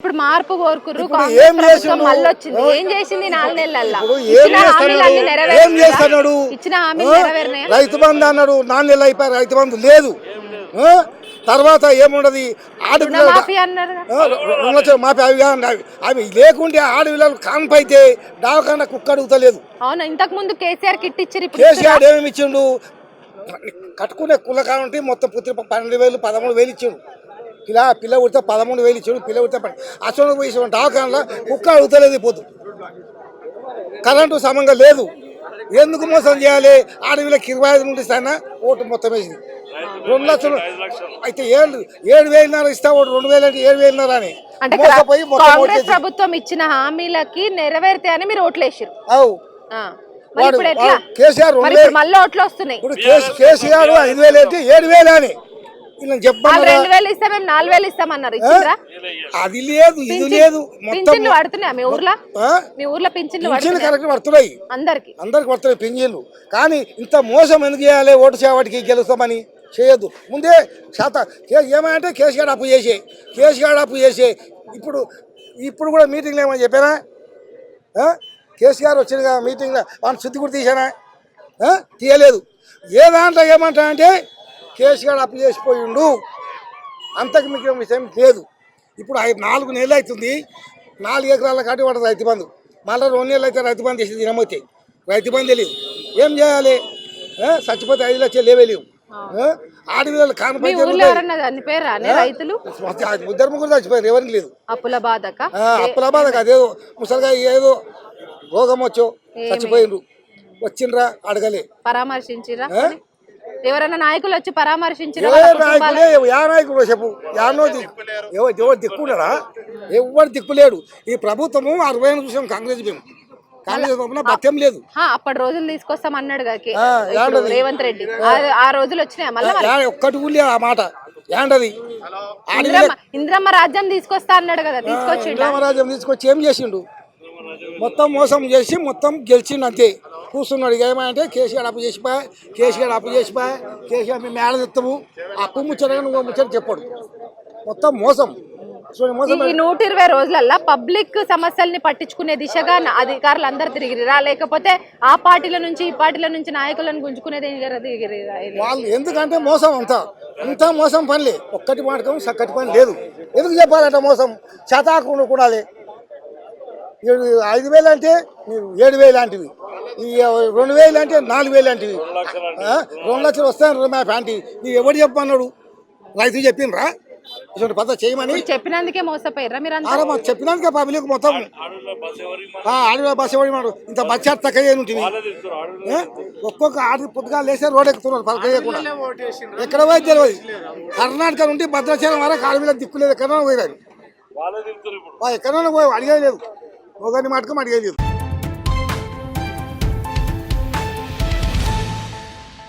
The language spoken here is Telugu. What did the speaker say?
ఇప్పుడు మార్పు కోరుకుర్రు ఇప్పుడు కాంగ్రెస్ ఏం చేసింది నాలుగు నెలల్లో? ఇచ్చిన హామీలన్నీ హామీలు? నెరవేరినాయా రైతు బంధు అన్నాడు. నాలుగు నెలలు అయిపోయి రైతు బంధు లేదు. ఆ? తర్వాత ఏముండదు? ఆడపిల్లలు అన్నారు మాపి అవి కాదు. అవి లేకుంటే ఆడపిల్లలు కాన్పైతే దావకన్నా కుక్క అడుగుతలేదు. అవును? ఇంతకు ముందు కేసీఆర్ కిట్ ఇచ్చారు ఇప్పుడు కేసీఆర్ ఏమేమి ఇచ్చిండు? కట్టుకునే కుల కానుంటే మొత్తం పుత్రి పన్నెండు వేలు పదమూడు వేలు ఇచ్చిండు. ఇలా పిల్ల ఉడితే పదమూడు వేలు ఇచ్చిండు పిల్ల ఉడితే అసలు పోయి డాకాన్లో కుక్క అడుగుతలేదు ఇప్పుడు కరెంటు సమంగా లేదు. ఎందుకు మోసం చేయాలి? ఆడవిళ్ళకి ఇరవై ఐదు నుండి ఇస్తానా? ఓటు మొత్తం వేసింది. రెండు లక్షలు. అయితే ఏడు ఏడు వేలున్నర ఇస్తా ఓటు రెండు వేలు అంటే ఏడు వేలున్నర అని. అంటే కాంగ్రెస్. ప్రభుత్వం ఇచ్చిన హామీలకి నెరవేరుతాయని మీరు ఓట్లేసారు అవు. కేసీఆర్ మళ్ళీ ఓట్లు వస్తున్నాయి. ఇప్పుడు కేసీ- కేసీఆర్ ఐదు వేలు ఏంటి ఏడు వేలు అని. రెండు వేలు ఇస్తే మేము నాలుగు వేలు ఇస్తామన్నారు ఇచ్చిండ్రా? అది లేదు ఇది లేదు. మొత్తం పింఛన్లు పడుతున్నాయా మీ ఊర్లో? మీ ఊర్లో పింఛన్లు పింఛన్లు పడుతున్నాయా? కరెక్ట్ పడుతున్నాయి. అందరికి? అందరికి పడుతున్నాయి పింఛన్లు. కానీ ఇంత మోసం ఎందుకు చేయాలి? ఓటు చేవాటికి గెలుస్తామని చేయొద్దు. ముందే శాత ఏమంటే కేసీఆర్ అప్పు చేసే. కేసీఆర్ అప్పు చేసే. ఇప్పుడు ఇప్పుడు కూడా మీటింగ్లో ఏమని చెప్పానా? కేసీఆర్ వచ్చిన మీటింగ్లో. వాళ్ళని శుద్ధి కూడా తీసానా? తీయలేదు. ఏ దాంట్లో ఏమంటా అంటే కేసీఆర్ అప్పు చేసిపోయిండు. అంతకు మీకు విషయం లేదు. ఇప్పుడు ఐదు నాలుగు నెలలు అవుతుంది. నాలుగు ఎకరాల కాటి పడదు రైతు బంధు. మళ్ళీ రెండు నెలలు అయితే రైతు బంధు చేసి దినమవుతాయి రైతు బంధు తెలియదు. ఏం చేయాలి? చచ్చిపోతే ఐదు లక్షలు లేవే లేవు. ఆ? ఆడపిల్లలు మీ కానపై ఊర్లో ఎవరన్నా చనిపోయారా అనే రైతులు? ఇద్దరు ముగ్గురు చచ్చిపోయారు ఎవరికి లేదు. అప్పుల బాధక? అప్పుల బాధ అదేదో ముసలిగా ఏదో రోగం వచ్చో చచ్చిపోయిండ్రు. వచ్చిండ్రా అడగలే. పరామర్శించిరా ఎవరైనా నాయకులు వచ్చి యా నాయకుడు చెప్పు? యానో ఎవరు దిక్కున్నారా? ఎవరు దిక్కులేడు ఈ ప్రభుత్వము అరవై ఏళ్ళు చూసాం కాంగ్రెస్ మేము. లేదు. అప్పటి రోజులు తీసుకొస్తాం అన్నాడు? రేవంత్ రెడ్డి. ఆ- ఆ రోజులు వచ్చినాయి? ఒక్కటి ఊళ్ళే ఆ మాట. ఏంటది ఇంద్రమ్మ ఇంద్రమ్మ రాజ్యం తీసుకొస్తా అన్నాడు కదా తీసుకొచ్చిండు? రామరాజ్యం తీసుకొచ్చి ఏం చేసిండు? మొత్తం మోసం చేసి మొత్తం గెలిచిండు అంతే. కూర్చున్నాడు ఏమంటే కేసీఆర్ అప్పు చేసిపోయా కేసీఆర్ అప్పు చేసిపోయా కేసీఆర్ మేము మేడ తెస్తాము అప్పు ముచ్చటగా నువ్వు ముచ్చట చెప్పాడు. మొత్తం మోసం. ఈ నూట ఇరవై రోజులల్లో పబ్లిక్ సమస్యల్ని పట్టించుకునే దిశగా అధికారులు అందరు తిరిగిరా లేకపోతే ఆ పార్టీల నుంచి ఈ పార్టీల నుంచి నాయకులను గుంజుకునేది వాళ్ళు ఎందుకంటే మోసం అంతా. అంతా మోసం పనిలే. ఒక్కటి మాటకం చక్కటి పని లేదు. ఎందుకు చెప్పాలంట మోసం? శతాకుండా కూడాలి ఏడు ఐదు వేలు అంటే ఏడు వేలు లాంటివి ఈ రెండు వేలు అంటే నాలుగు వేలు ఆ? రెండు లక్షలు వస్తాయన్నారు మా ప్యాంటీ మీరు ఎవడు చెప్పమన్నాడు రైతు చెప్పిండ్రా ఇటువంటి పద్ధతి చేయమని. చెప్పినందుకే మోసపోయారా మీరు మాకు చెప్పినాక పబ్లిక్ మొత్తం. ఆ, ఆడలో బస్ ఎవడి మాట ఇంత బచ్చా తక్కువ ఉంటుంది. ఒక్కొక్క ఆడ పొద్దుగా లేసే రోడ్ ఎక్కుతున్నారు పలకయ్యకుండా ఎక్కడ పోయి తెలియదు కర్ణాటక నుండి భద్రాచలం వరకు ఆడవిలో దిక్కులేదు ఎక్కడ పోయినారు ఎక్కడ పోయి అడిగేది లేదు. ఒకరిని మటుకు అడిగేది లేదు.